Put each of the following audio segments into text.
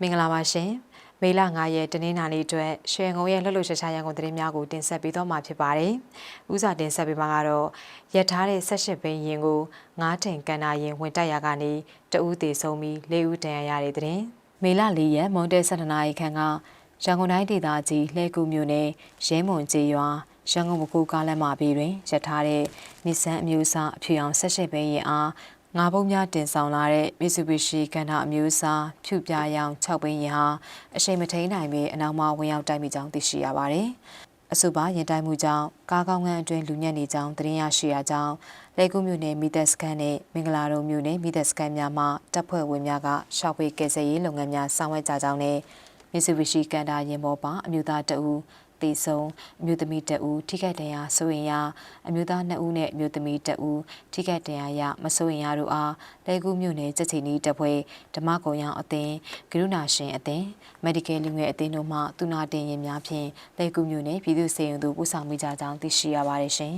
မင်္ဂလာပါရှင်မေလ9ရက်တနင်္လာနေ့အတွက်ရွှေငုံရဲ့လှုပ်လှုပ်ရှားရှားရန်ကုန်သတင်းများကိုတင်ဆက်ပေးတော့မှာဖြစ်ပါတယ်။ဦးစွာတင်ဆက်ပေးမှာကတော့ရထားတဲ့18ဘိန်းရင်ကို9ထင်ကန်နာရင်ဝင်တက်ရာကနေတဦးသေးဆုံးပြီး၄ဦးတန်ရာရတဲ့သတင်း။မေလ4ရက်မွန်တဲ7နာရီခန့်ကရန်ကုန်တိုင်းဒေသကြီးလှဲကူမြို့နယ်ရဲမွန်ကျေးရွာရန်ကုန်မကူကားလမ်းမဘေးတွင်ရထားတဲ့နစ်ဆန်အမျိုးအစားအဖြူအောင်18ဘိန်းရင်အား ငါးပုံးများတင်ဆောင်လာတဲ့ Mitsubishi ကန်တာအမျိုးအစားဖြူပြာရောင်6ဘိန်းရင်ဟာအရှိန်မထိန်နိုင်ပေအနောက်မှဝင်ရောက်တိုက်မိကြောင်းသိရှိရပါတယ်။အဆိုပါရင်တိုက်မှုကြောင့်ကားကောင်းငန်းအတွင်းလူညံ့နေကြောင်းသတင်းရရှိရကြောင်းလေကူးမြို့နယ်မီသက်စကန်နဲ့မင်္ဂလာတုံမြို့နယ်မီသက်စကန်များမှတပ်ဖွဲ့ဝင်များကရှောက်ဝေးကယ်ဆယ်ရေးလုပ်ငန်းများဆောင်ရွက်ကြကြောင်းနဲ့ Mitsubishi ကန်တာရင်ပေါ်ပါအမျိုးသားတအူ တေဆုံးအမျိုးသမီးတဦးထိခိုက်ဒဏ်ရာဆိုရင်ရအမျိုးသား2ဦးနဲ့အမျိုးသမီး2ဦးထိခိုက်ဒဏ်ရာရမဆိုရင်ရတို့အားလဲကူးမြို့နယ်စစ်ချီနီးတပ်ဖွဲ့ဓမ္မကုံရောင်အသင်းကရုဏာရှင်အသင်း Medical လူငယ်အသင်းတို့မှသူနာတင်ရင်များဖြင့်လဲကူးမြို့နယ်ပြည်သူ့စေယုံသို့ပို့ဆောင်မိကြကြောင်းသိရှိရပါတယ်ရှင်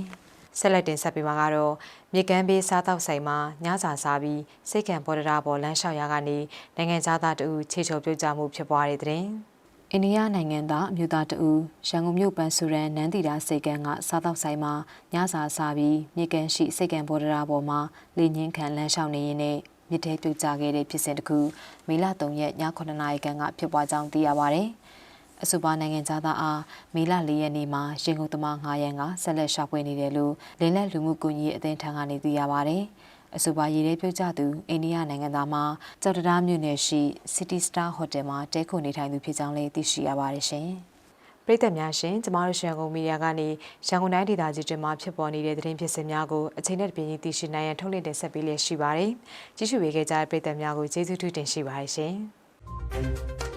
ဆက်လက်တင်ဆက်ပေးမှာကတော့မြေကမ်းဘေးစားတောက်ဆိုင်မှာညစာစားပြီးစိတ်ကံပေါ်တရာပေါ်လမ်းလျှောက်ရာကနေနိုင်ငံသားတအူခြေချုံပြုတ်ကြမှုဖြစ်ပွားတဲ့တဲ့င်း အိန္ဒိယနိုင်ငံသားအမျိုးသားတဦးရန်ကုန်မြို့ပန်းဆူရန်နန်းတီတာစိတ်ကံကစားတောက်ဆိုင်မှာညစာစားပြီးမြေကန်ရှိစိတ်ကံဘော်ဒရာပေါ်မှာလေညင်းခံလမ်းလျှောက်နေရင်းနဲ့မြစ်ထဲပြုတ်ကျခဲ့တဲ့ဖြစ်စဉ်တစ်ခုမေလ3ရက်ည9နာရီခန့်ကဖြစ်ပွားကြောင်းသိရပါဗျ။အဆိုပါနိုင်ငံသားအားမေလ၄ရက်နေ့မှာရင်ကုန်သမား9ရန်ကဆက်လက်ရှာဖွေနေတယ်လို့လင်းလက်လူမှုကွန်ရက်အသင်းထံကနေသိရပါဗျ။ အဆိုပါရည်ရဲပြုတ်ကြသူအိန္ဒိယနိုင်ငံသားမှကြောက်တရားမြို့နယ်ရှိ City Star Hotel မှာတဲခုနေထိုင်သူဖြစ်ကြောင်းလည်းသိရှိရပါတယ်ရှင်။ပြည်သက်များရှင်ကျမတို့ရှန်ကုန်မီဒီယာကနေရန်ကုန်တိုင်းဒေသကြီးတွင်မှဖြစ်ပေါ်နေတဲ့သတင်းဖြစ်စဉ်များကိုအချိန်နဲ့တပြေးညီသိရှိနိုင်ရန်ထုတ်လင်းတင်ဆက်ပေးလျက်ရှိပါတယ်။ကြည့်ရှုပေးခဲ့ကြတဲ့ပြည်သက်များကိုကျေးဇူးထူးတင်ရှိပါတယ်ရှင်။